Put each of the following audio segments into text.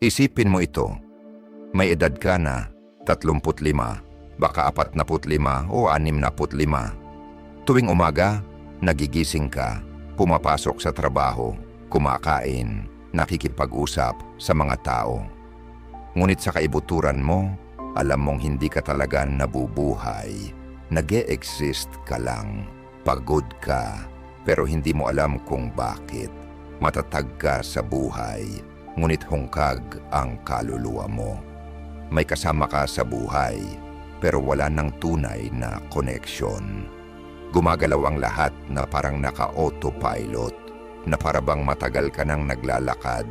Isipin mo ito. May edad ka na, 35, baka 45 o 65. Tuwing umaga, nagigising ka, pumapasok sa trabaho, kumakain, nakikipag-usap sa mga tao. Ngunit sa kaibuturan mo, alam mong hindi ka talaga nabubuhay. nag exist ka lang. Pagod ka, pero hindi mo alam kung bakit. Matatag ka sa buhay, ngunit hungkag ang kaluluwa mo. May kasama ka sa buhay, pero wala ng tunay na connection. Gumagalaw ang lahat na parang naka-autopilot, na parabang matagal ka nang naglalakad,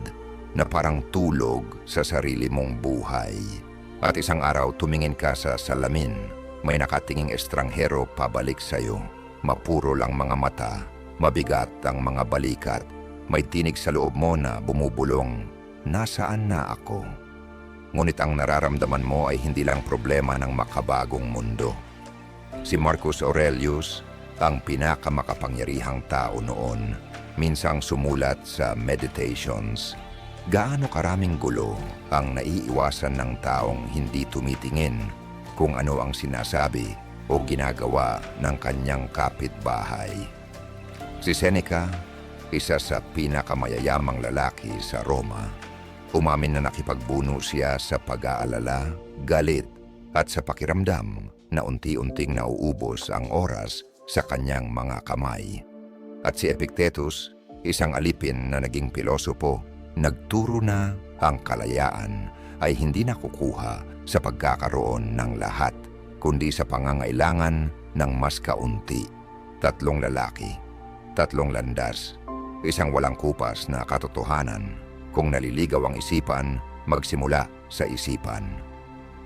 na parang tulog sa sarili mong buhay. At isang araw tumingin ka sa salamin, may nakatinging estranghero pabalik sa'yo. Mapuro lang mga mata, mabigat ang mga balikat, may tinig sa loob mo na bumubulong, nasaan na ako? Ngunit ang nararamdaman mo ay hindi lang problema ng makabagong mundo. Si Marcus Aurelius, ang pinakamakapangyarihang tao noon, minsang sumulat sa Meditations, gaano karaming gulo ang naiiwasan ng taong hindi tumitingin kung ano ang sinasabi o ginagawa ng kanyang kapitbahay. Si Seneca, isa sa pinakamayayamang lalaki sa Roma, umamin na nakipagbuno siya sa pag-aalala, galit at sa pakiramdam na unti-unting nauubos ang oras sa kanyang mga kamay. At si Epictetus, isang alipin na naging pilosopo, nagturo na ang kalayaan ay hindi nakukuha sa pagkakaroon ng lahat kundi sa pangangailangan ng mas kaunti. Tatlong lalaki, tatlong landas, isang walang kupas na katotohanan. Kung naliligaw ang isipan, magsimula sa isipan.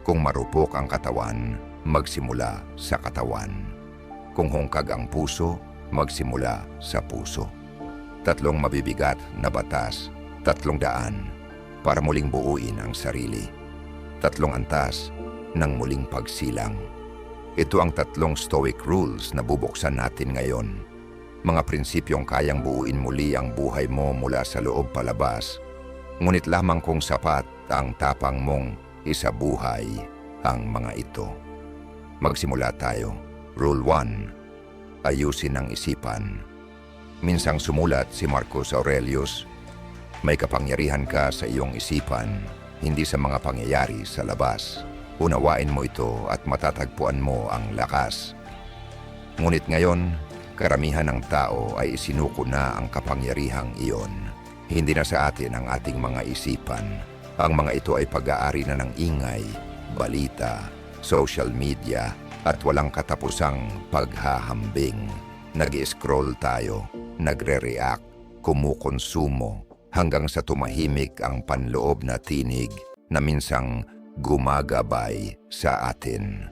Kung marupok ang katawan, magsimula sa katawan. Kung hungkag ang puso, magsimula sa puso. Tatlong mabibigat na batas, tatlong daan, para muling buuin ang sarili. Tatlong antas ng muling pagsilang. Ito ang tatlong Stoic rules na bubuksan natin ngayon. Mga prinsipyong kayang buuin muli ang buhay mo mula sa loob palabas. Ngunit lamang kung sapat ang tapang mong isabuhay ang mga ito. Magsimula tayo. Rule 1. Ayusin ang isipan. Minsang sumulat si Marcus Aurelius, may kapangyarihan ka sa iyong isipan, hindi sa mga pangyayari sa labas. Unawain mo ito at matatagpuan mo ang lakas. Ngunit ngayon, karamihan ng tao ay isinuko na ang kapangyarihang iyon. Hindi na sa atin ang ating mga isipan. Ang mga ito ay pag-aari na ng ingay, balita, social media, at walang katapusang paghahambing. Nag-scroll tayo, nagre-react, kumukonsumo, hanggang sa tumahimik ang panloob na tinig na minsang gumagabay sa atin.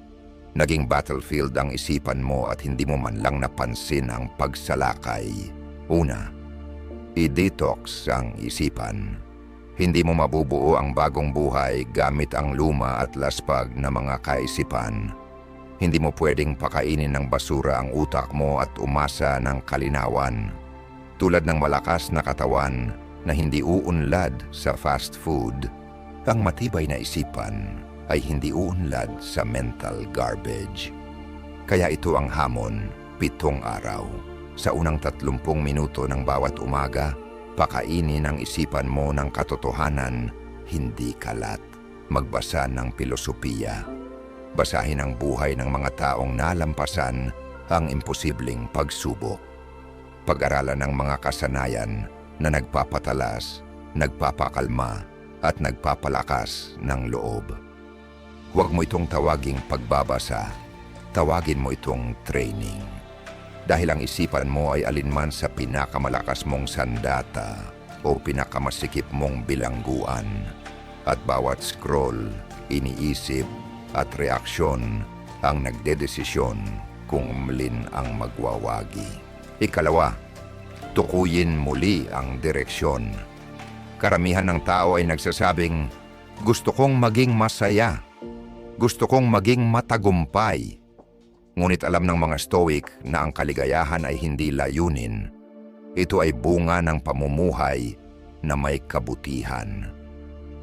Naging battlefield ang isipan mo at hindi mo man lang napansin ang pagsalakay. Una, i-detox ang isipan. Hindi mo mabubuo ang bagong buhay gamit ang luma at laspag na mga kaisipan. Hindi mo pwedeng pakainin ng basura ang utak mo at umasa ng kalinawan. Tulad ng malakas na katawan na hindi uunlad sa fast food, ang matibay na isipan ay hindi uunlad sa mental garbage. Kaya ito ang hamon, pitong araw. Sa unang tatlumpung minuto ng bawat umaga, pakainin ang isipan mo ng katotohanan, hindi kalat. Magbasa ng filosofiya. Basahin ang buhay ng mga taong nalampasan ang imposibleng pagsubok. Pag-aralan ng mga kasanayan na nagpapatalas, nagpapakalma, at nagpapalakas ng loob. Huwag mo itong tawaging pagbabasa, tawagin mo itong training. Dahil ang isipan mo ay alinman sa pinakamalakas mong sandata o pinakamasikip mong bilangguan. At bawat scroll, iniisip at reaksyon ang nagdedesisyon kung umlin ang magwawagi. Ikalawa, tukuyin muli ang direksyon Karamihan ng tao ay nagsasabing, gusto kong maging masaya. Gusto kong maging matagumpay. Ngunit alam ng mga stoic na ang kaligayahan ay hindi layunin. Ito ay bunga ng pamumuhay na may kabutihan.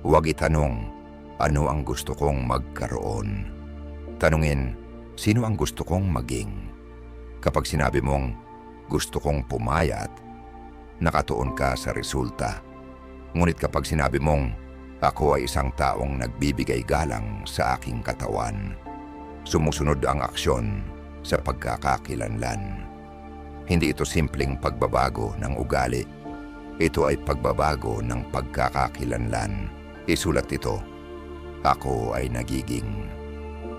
Huwag itanong, ano ang gusto kong magkaroon? Tanungin, sino ang gusto kong maging? Kapag sinabi mong, gusto kong pumayat, nakatuon ka sa resulta. Ngunit kapag sinabi mong, ako ay isang taong nagbibigay galang sa aking katawan, sumusunod ang aksyon sa pagkakakilanlan. Hindi ito simpleng pagbabago ng ugali. Ito ay pagbabago ng pagkakakilanlan. Isulat ito, ako ay nagiging.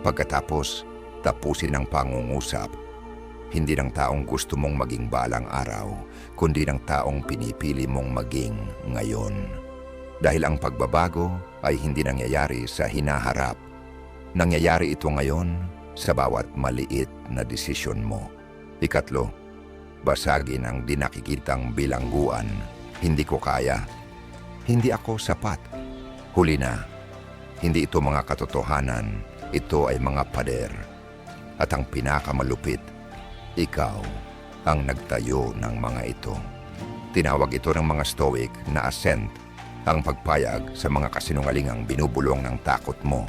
Pagkatapos, tapusin ang pangungusap. Hindi ng taong gusto mong maging balang araw, kundi ng taong pinipili mong maging ngayon. Dahil ang pagbabago ay hindi nangyayari sa hinaharap. Nangyayari ito ngayon sa bawat maliit na desisyon mo. Ikatlo, basagin ang dinakikitang bilangguan. Hindi ko kaya. Hindi ako sapat. Huli na. Hindi ito mga katotohanan. Ito ay mga pader. At ang pinakamalupit, ikaw ang nagtayo ng mga ito. Tinawag ito ng mga Stoic na assent, ang pagpayag sa mga kasinungalingang binubulong ng takot mo.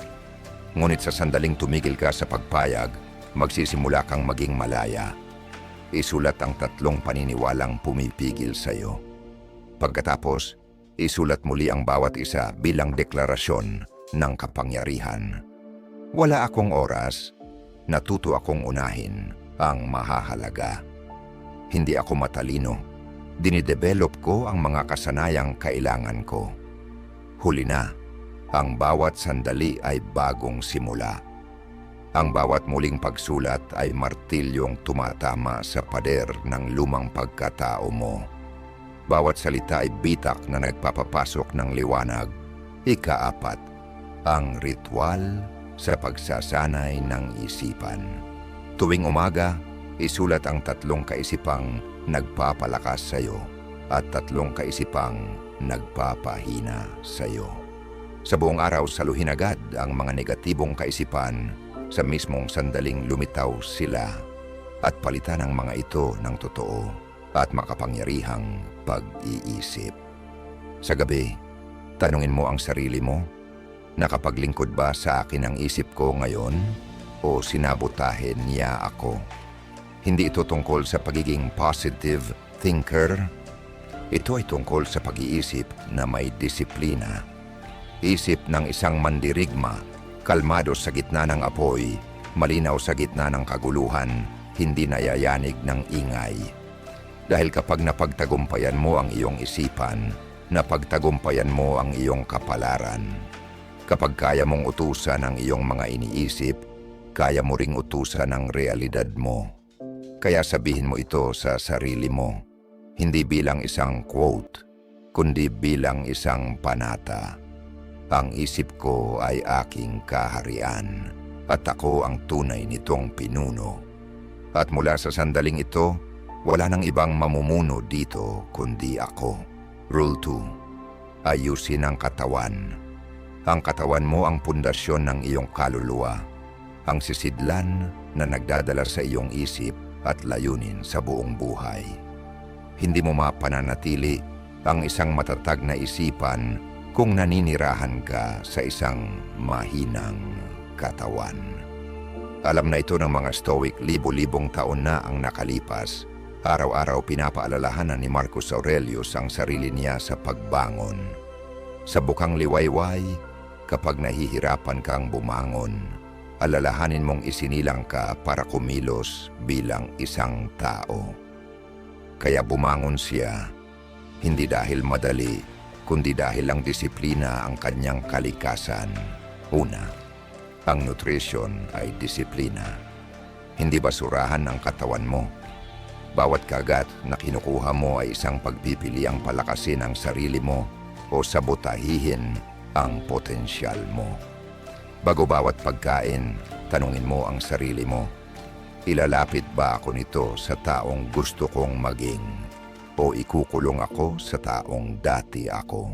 Ngunit sa sandaling tumigil ka sa pagpayag, magsisimula kang maging malaya. Isulat ang tatlong paniniwalang pumipigil sa iyo. Pagkatapos, isulat muli ang bawat isa bilang deklarasyon ng kapangyarihan. Wala akong oras, natuto akong unahin ang mahahalaga. Hindi ako matalino. Dinidevelop ko ang mga kasanayang kailangan ko. Huli na, ang bawat sandali ay bagong simula. Ang bawat muling pagsulat ay martilyong tumatama sa pader ng lumang pagkatao mo. Bawat salita ay bitak na nagpapapasok ng liwanag. Ikaapat, ang ritual sa pagsasanay ng isipan. Tuwing umaga, isulat ang tatlong kaisipang nagpapalakas sa iyo at tatlong kaisipang nagpapahina sa iyo. Sa buong araw, saluhin agad ang mga negatibong kaisipan sa mismong sandaling lumitaw sila at palitan ang mga ito ng totoo at makapangyarihang pag-iisip. Sa gabi, tanungin mo ang sarili mo, nakapaglingkod ba sa akin ang isip ko ngayon o sinabotahin niya ako? Hindi ito tungkol sa pagiging positive thinker. Ito ay tungkol sa pag-iisip na may disiplina. Isip ng isang mandirigma, kalmado sa gitna ng apoy, malinaw sa gitna ng kaguluhan, hindi nayayanig ng ingay. Dahil kapag napagtagumpayan mo ang iyong isipan, napagtagumpayan mo ang iyong kapalaran. Kapag kaya mong utusan ang iyong mga iniisip, kaya mo ring utusan ang realidad mo. Kaya sabihin mo ito sa sarili mo, hindi bilang isang quote, kundi bilang isang panata. Ang isip ko ay aking kaharian at ako ang tunay nitong pinuno. At mula sa sandaling ito, wala nang ibang mamumuno dito kundi ako. Rule 2. Ayusin ang katawan. Ang katawan mo ang pundasyon ng iyong kaluluwa. Ang sisidlan na nagdadala sa iyong isip at layunin sa buong buhay. Hindi mo mapananatili ang isang matatag na isipan kung naninirahan ka sa isang mahinang katawan. Alam na ito ng mga Stoic libo-libong taon na ang nakalipas. Araw-araw pinapaalalahanan ni Marcus Aurelius ang sarili niya sa pagbangon. Sa bukang liwayway, kapag nahihirapan kang bumangon, alalahanin mong isinilang ka para kumilos bilang isang tao. Kaya bumangon siya, hindi dahil madali, kundi dahil ang disiplina ang kanyang kalikasan. Una, ang nutrition ay disiplina. Hindi basurahan ang katawan mo. Bawat kagat na kinukuha mo ay isang pagpipili ang palakasin ang sarili mo o sabotahihin ang potensyal mo. Bago bawat pagkain, tanungin mo ang sarili mo, ilalapit ba ako nito sa taong gusto kong maging o ikukulong ako sa taong dati ako?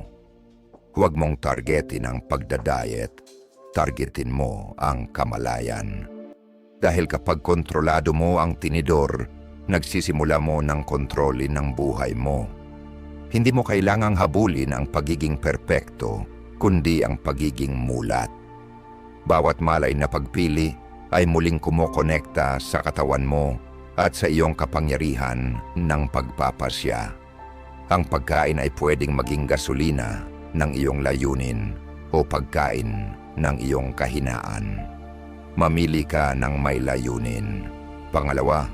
Huwag mong targetin ang pagdadayet, targetin mo ang kamalayan. Dahil kapag kontrolado mo ang tinidor, nagsisimula mo ng kontrolin ng buhay mo. Hindi mo kailangang habulin ang pagiging perpekto, kundi ang pagiging mulat. Bawat malay na pagpili ay muling kumokonekta sa katawan mo at sa iyong kapangyarihan ng pagpapasya. Ang pagkain ay pwedeng maging gasolina ng iyong layunin o pagkain ng iyong kahinaan. Mamili ka ng may layunin. Pangalawa,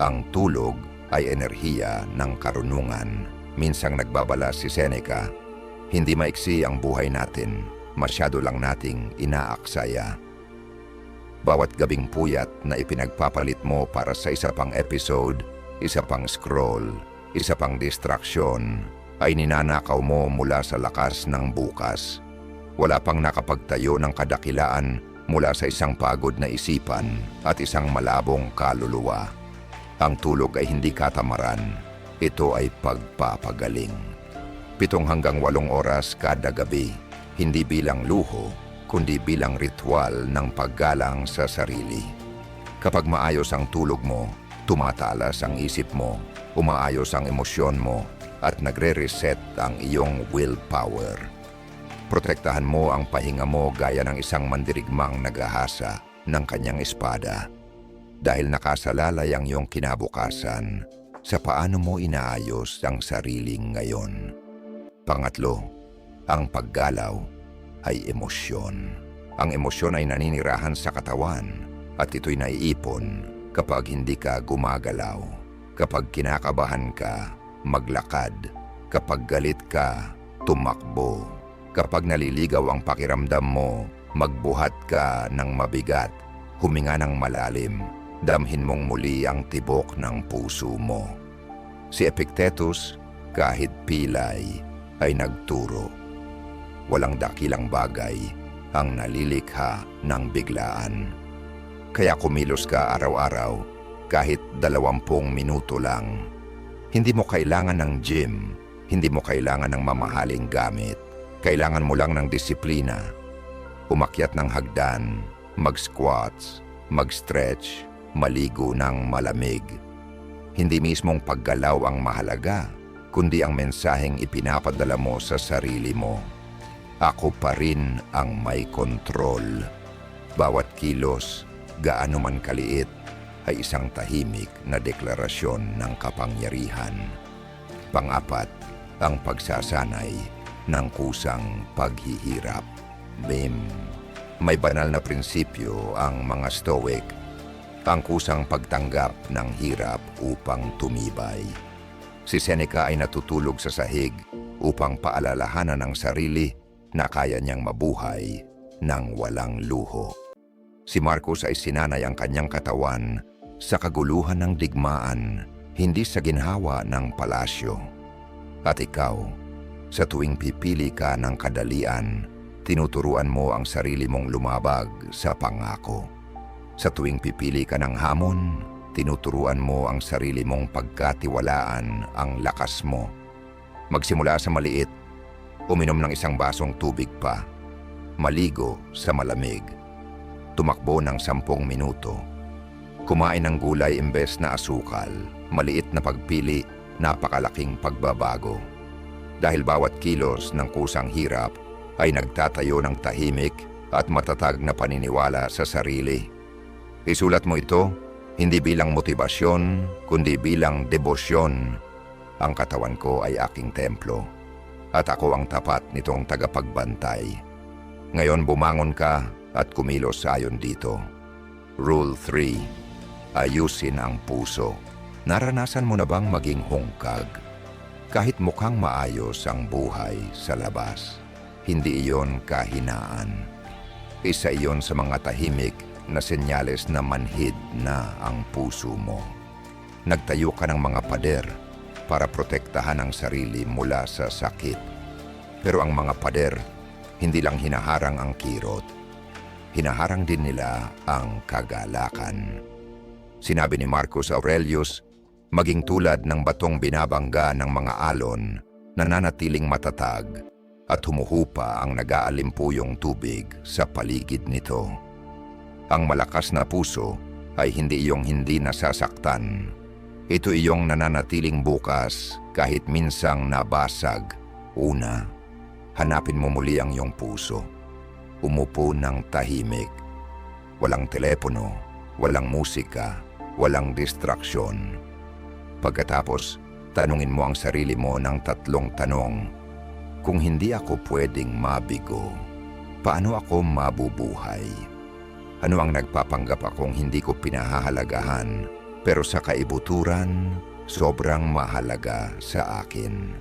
ang tulog ay enerhiya ng karunungan. Minsang nagbabala si Seneca, hindi maiksi ang buhay natin, masyado lang nating inaaksaya. Bawat gabing puyat na ipinagpapalit mo para sa isa pang episode, isa pang scroll, isa pang distraksyon, ay ninanakaw mo mula sa lakas ng bukas. Wala pang nakapagtayo ng kadakilaan mula sa isang pagod na isipan at isang malabong kaluluwa. Ang tulog ay hindi katamaran, ito ay pagpapagaling. Pitong hanggang walong oras kada gabi, hindi bilang luho, kundi bilang ritual ng paggalang sa sarili. Kapag maayos ang tulog mo, tumatalas ang isip mo, umaayos ang emosyon mo, at nagre-reset ang iyong willpower. Protektahan mo ang pahinga mo gaya ng isang mandirigmang nagahasa ng kanyang espada dahil nakasalalay ang iyong kinabukasan sa paano mo inaayos ang sariling ngayon. Pangatlo, ang paggalaw ay emosyon. Ang emosyon ay naninirahan sa katawan at ito'y naiipon kapag hindi ka gumagalaw. Kapag kinakabahan ka, maglakad. Kapag galit ka, tumakbo. Kapag naliligaw ang pakiramdam mo, magbuhat ka ng mabigat. Huminga ng malalim. Damhin mong muli ang tibok ng puso mo. Si Epictetus, kahit pilay, ay nagturo. Walang dakilang bagay ang nalilikha ng biglaan. Kaya kumilos ka araw-araw kahit dalawampung minuto lang. Hindi mo kailangan ng gym, hindi mo kailangan ng mamahaling gamit. Kailangan mo lang ng disiplina. Umakyat ng hagdan, mag-squats, mag-stretch, maligo ng malamig. Hindi mismong paggalaw ang mahalaga, kundi ang mensaheng ipinapadala mo sa sarili mo. Ako pa rin ang may kontrol. Bawat kilos, gaano man kaliit, ay isang tahimik na deklarasyon ng kapangyarihan. Pangapat, ang pagsasanay ng kusang paghihirap. Mem, may banal na prinsipyo ang mga Stoic, ang kusang pagtanggap ng hirap upang tumibay. Si Seneca ay natutulog sa sahig upang paalalahanan ng sarili na kaya niyang mabuhay ng walang luho. Si Marcos ay sinanay ang kanyang katawan sa kaguluhan ng digmaan, hindi sa ginhawa ng palasyo. At ikaw, sa tuwing pipili ka ng kadalian, tinuturuan mo ang sarili mong lumabag sa pangako. Sa tuwing pipili ka ng hamon, tinuturuan mo ang sarili mong pagkatiwalaan ang lakas mo. Magsimula sa maliit, uminom ng isang basong tubig pa, maligo sa malamig, tumakbo ng sampung minuto, kumain ng gulay imbes na asukal, maliit na pagpili, napakalaking pagbabago. Dahil bawat kilos ng kusang hirap ay nagtatayo ng tahimik at matatag na paniniwala sa sarili. Isulat mo ito hindi bilang motibasyon, kundi bilang debosyon. Ang katawan ko ay aking templo at ako ang tapat nitong tagapagbantay. Ngayon bumangon ka at kumilos ayon dito. Rule 3. Ayusin ang puso. Naranasan mo na bang maging hungkag? Kahit mukhang maayos ang buhay sa labas, hindi iyon kahinaan. Isa iyon sa mga tahimik na senyales na manhid na ang puso mo. Nagtayo ka ng mga pader para protektahan ang sarili mula sa sakit. Pero ang mga pader, hindi lang hinaharang ang kirot. Hinaharang din nila ang kagalakan. Sinabi ni Marcus Aurelius, maging tulad ng batong binabangga ng mga alon, nananatiling matatag at humuhupa ang nag-aalimpuyong tubig sa paligid nito. Ang malakas na puso ay hindi iyong hindi nasasaktan. Ito iyong nananatiling bukas kahit minsang nabasag. Una, hanapin mo muli ang iyong puso. Umupo ng tahimik. Walang telepono, walang musika, walang distraksyon. Pagkatapos, tanungin mo ang sarili mo ng tatlong tanong. Kung hindi ako pwedeng mabigo, paano ako mabubuhay? Ano ang nagpapanggap akong hindi ko pinahahalagahan pero sa kaibuturan, sobrang mahalaga sa akin?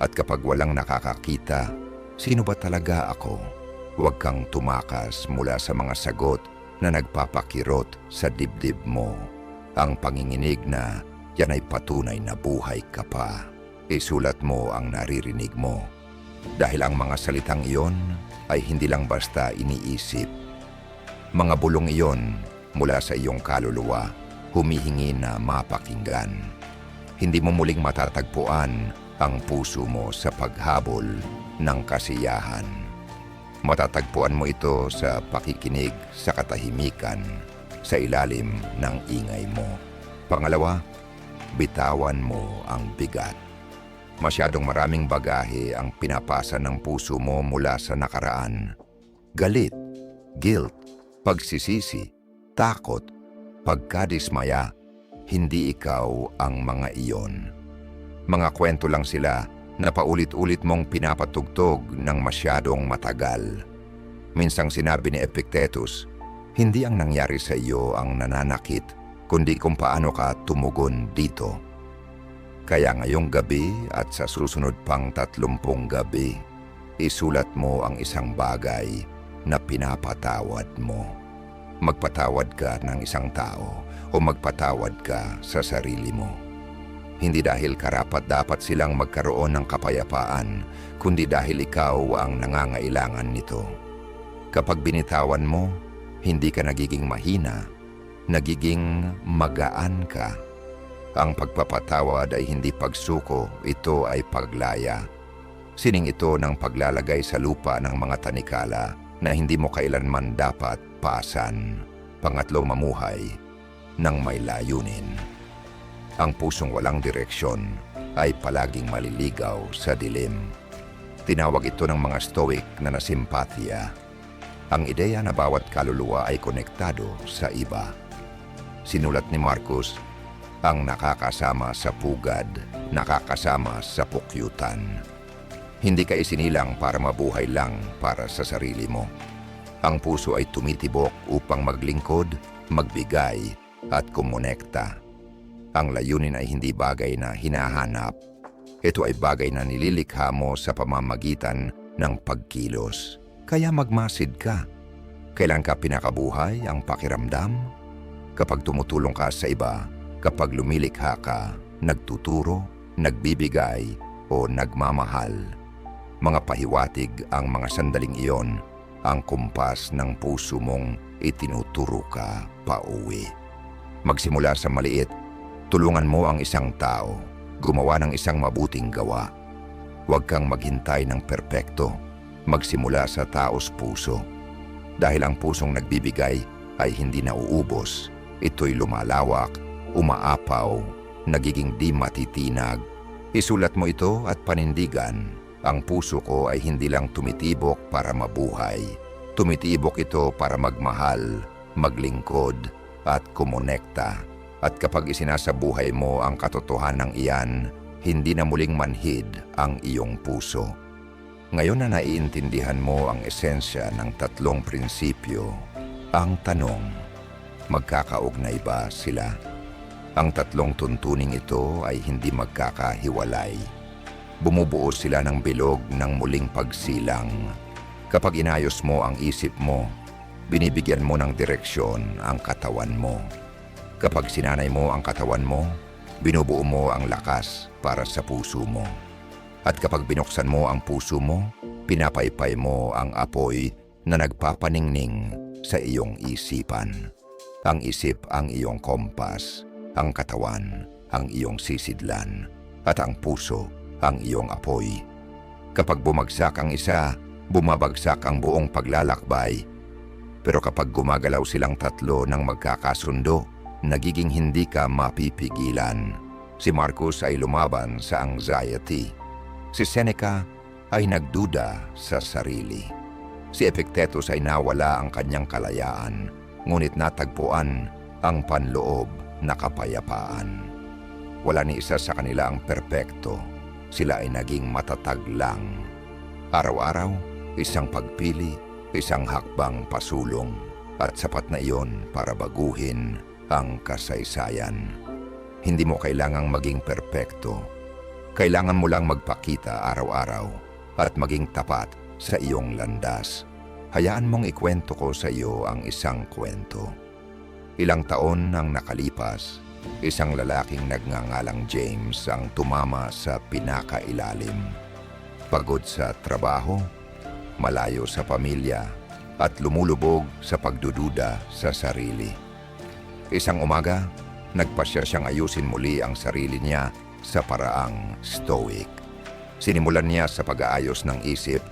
At kapag walang nakakakita, sino ba talaga ako? Huwag kang tumakas mula sa mga sagot na nagpapakirot sa dibdib mo. Ang panginginig na yan ay patunay na buhay ka pa. Isulat mo ang naririnig mo. Dahil ang mga salitang iyon ay hindi lang basta iniisip. Mga bulong iyon mula sa iyong kaluluwa humihingi na mapakinggan. Hindi mo muling matatagpuan ang puso mo sa paghabol ng kasiyahan. Matatagpuan mo ito sa pakikinig sa katahimikan sa ilalim ng ingay mo. Pangalawa, bitawan mo ang bigat. Masyadong maraming bagahe ang pinapasa ng puso mo mula sa nakaraan. Galit, guilt, pagsisisi, takot, pagkadismaya, hindi ikaw ang mga iyon. Mga kwento lang sila na paulit-ulit mong pinapatugtog ng masyadong matagal. Minsang sinabi ni Epictetus, hindi ang nangyari sa iyo ang nananakit, kundi kung paano ka tumugon dito. Kaya ngayong gabi at sa susunod pang tatlumpong gabi, isulat mo ang isang bagay na pinapatawad mo. Magpatawad ka ng isang tao o magpatawad ka sa sarili mo. Hindi dahil karapat dapat silang magkaroon ng kapayapaan, kundi dahil ikaw ang nangangailangan nito. Kapag binitawan mo, hindi ka nagiging mahina, nagiging magaan ka. Ang pagpapatawad ay hindi pagsuko, ito ay paglaya. Sining ito ng paglalagay sa lupa ng mga tanikala na hindi mo kailanman dapat pasan. Pangatlo, mamuhay ng may layunin. Ang pusong walang direksyon ay palaging maliligaw sa dilim. Tinawag ito ng mga stoic na nasimpatya. Ang ideya na bawat kaluluwa ay konektado sa iba. Sinulat ni Marcus, ang nakakasama sa pugad, nakakasama sa pukyutan. Hindi ka isinilang para mabuhay lang para sa sarili mo. Ang puso ay tumitibok upang maglingkod, magbigay at kumonekta. Ang layunin ay hindi bagay na hinahanap. Ito ay bagay na nililikha mo sa pamamagitan ng pagkilos. Kaya magmasid ka. Kailan ka pinakabuhay ang pakiramdam? Kapag tumutulong ka sa iba, kapag lumilikha ka, nagtuturo, nagbibigay, o nagmamahal. Mga pahiwatig ang mga sandaling iyon, ang kumpas ng puso mong itinuturo ka pauwi. Magsimula sa maliit Tulungan mo ang isang tao, gumawa ng isang mabuting gawa. Huwag kang maghintay ng perpekto, magsimula sa taos puso. Dahil ang pusong nagbibigay ay hindi nauubos, ito'y lumalawak, umaapaw, nagiging di matitinag. Isulat mo ito at panindigan. Ang puso ko ay hindi lang tumitibok para mabuhay. Tumitibok ito para magmahal, maglingkod, at kumonekta. At kapag isinasabuhay mo ang katotohanan ng iyan, hindi na muling manhid ang iyong puso. Ngayon na naiintindihan mo ang esensya ng tatlong prinsipyo, ang tanong, magkakaugnay ba sila? Ang tatlong tuntuning ito ay hindi magkakahiwalay. Bumubuo sila ng bilog ng muling pagsilang. Kapag inayos mo ang isip mo, binibigyan mo ng direksyon ang katawan mo. Kapag sinanay mo ang katawan mo, binubuo mo ang lakas para sa puso mo. At kapag binuksan mo ang puso mo, pinapaypay mo ang apoy na nagpapaningning sa iyong isipan. Ang isip ang iyong kompas, ang katawan ang iyong sisidlan, at ang puso ang iyong apoy. Kapag bumagsak ang isa, bumabagsak ang buong paglalakbay. Pero kapag gumagalaw silang tatlo ng magkakasundo, nagiging hindi ka mapipigilan. Si Marcus ay lumaban sa anxiety. Si Seneca ay nagduda sa sarili. Si Epictetus ay nawala ang kanyang kalayaan, ngunit natagpuan ang panloob na kapayapaan. Wala ni isa sa kanila ang perpekto, sila ay naging matatag lang. Araw-araw, isang pagpili, isang hakbang pasulong, at sapat na iyon para baguhin ang kasaysayan. Hindi mo kailangang maging perpekto. Kailangan mo lang magpakita araw-araw at maging tapat sa iyong landas. Hayaan mong ikwento ko sa iyo ang isang kwento. Ilang taon nang nakalipas, isang lalaking nagngangalang James ang tumama sa pinakailalim. Pagod sa trabaho, malayo sa pamilya, at lumulubog sa pagdududa sa sarili. Isang umaga, nagpasya siyang ayusin muli ang sarili niya sa paraang stoic. Sinimulan niya sa pag-aayos ng isip,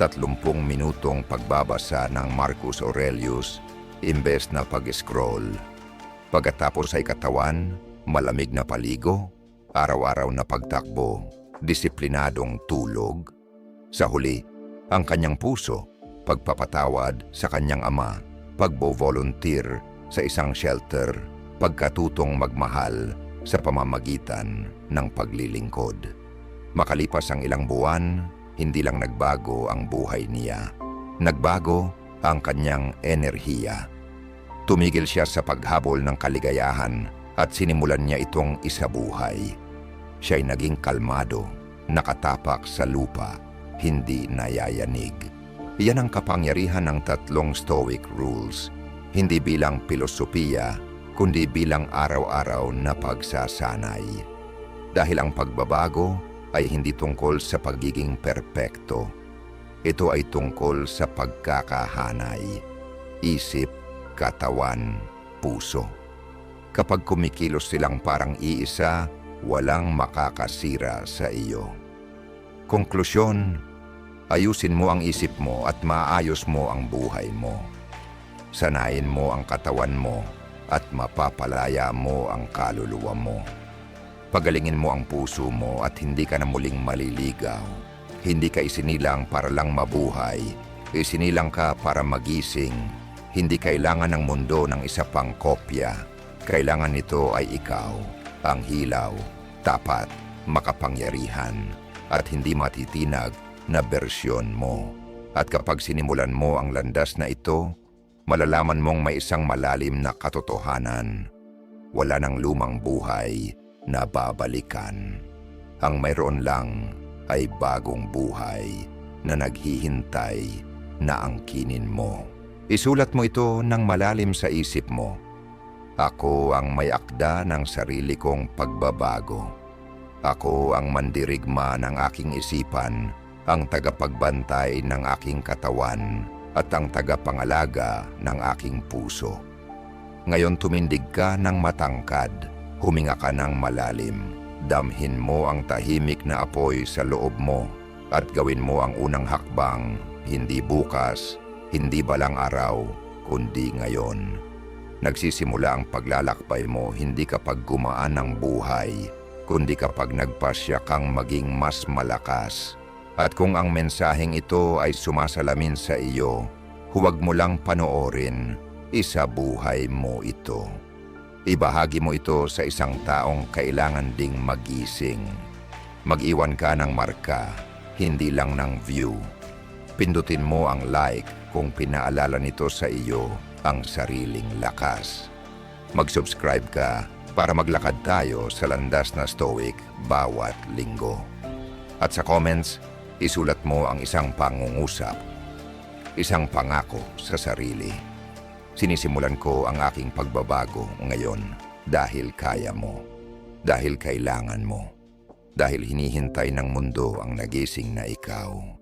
tatlumpung minutong pagbabasa ng Marcus Aurelius imbes na pag-scroll. Pagkatapos ay katawan, malamig na paligo, araw-araw na pagtakbo, disiplinadong tulog. Sa huli, ang kanyang puso, pagpapatawad sa kanyang ama, pagbo-volunteer sa isang shelter, pagkatutong magmahal sa pamamagitan ng paglilingkod. Makalipas ang ilang buwan, hindi lang nagbago ang buhay niya. Nagbago ang kanyang enerhiya. Tumigil siya sa paghabol ng kaligayahan at sinimulan niya itong isabuhay. Siya'y naging kalmado, nakatapak sa lupa, hindi nayayanig. Iyan ang kapangyarihan ng tatlong Stoic Rules, hindi bilang filosofiya, kundi bilang araw-araw na pagsasanay. Dahil ang pagbabago ay hindi tungkol sa pagiging perpekto. Ito ay tungkol sa pagkakahanay, isip, katawan, puso. Kapag kumikilos silang parang iisa, walang makakasira sa iyo. Konklusyon, ayusin mo ang isip mo at maayos mo ang buhay mo. Sanayin mo ang katawan mo at mapapalaya mo ang kaluluwa mo. Pagalingin mo ang puso mo at hindi ka na muling maliligaw. Hindi ka isinilang para lang mabuhay. Isinilang ka para magising. Hindi kailangan ng mundo ng isa pang kopya. Kailangan nito ay ikaw, ang hilaw, tapat, makapangyarihan, at hindi matitinag na bersyon mo. At kapag sinimulan mo ang landas na ito, malalaman mong may isang malalim na katotohanan. Wala ng lumang buhay na babalikan. Ang mayroon lang ay bagong buhay na naghihintay na angkinin mo. Isulat mo ito ng malalim sa isip mo. Ako ang may akda ng sarili kong pagbabago. Ako ang mandirigma ng aking isipan, ang tagapagbantay ng aking katawan, at ang tagapangalaga ng aking puso. Ngayon tumindig ka ng matangkad, huminga ka ng malalim, damhin mo ang tahimik na apoy sa loob mo, at gawin mo ang unang hakbang, hindi bukas, hindi balang araw, kundi ngayon. Nagsisimula ang paglalakbay mo hindi kapag gumaan ang buhay, kundi kapag nagpasya kang maging mas malakas. At kung ang mensaheng ito ay sumasalamin sa iyo, huwag mo lang panoorin, isa buhay mo ito. Ibahagi mo ito sa isang taong kailangan ding magising. Mag-iwan ka ng marka, hindi lang ng view. Pindutin mo ang like kung pinaalala nito sa iyo ang sariling lakas. Mag-subscribe ka para maglakad tayo sa landas na stoic bawat linggo. At sa comments, isulat mo ang isang pangungusap, isang pangako sa sarili. Sinisimulan ko ang aking pagbabago ngayon dahil kaya mo, dahil kailangan mo, dahil hinihintay ng mundo ang nagising na ikaw.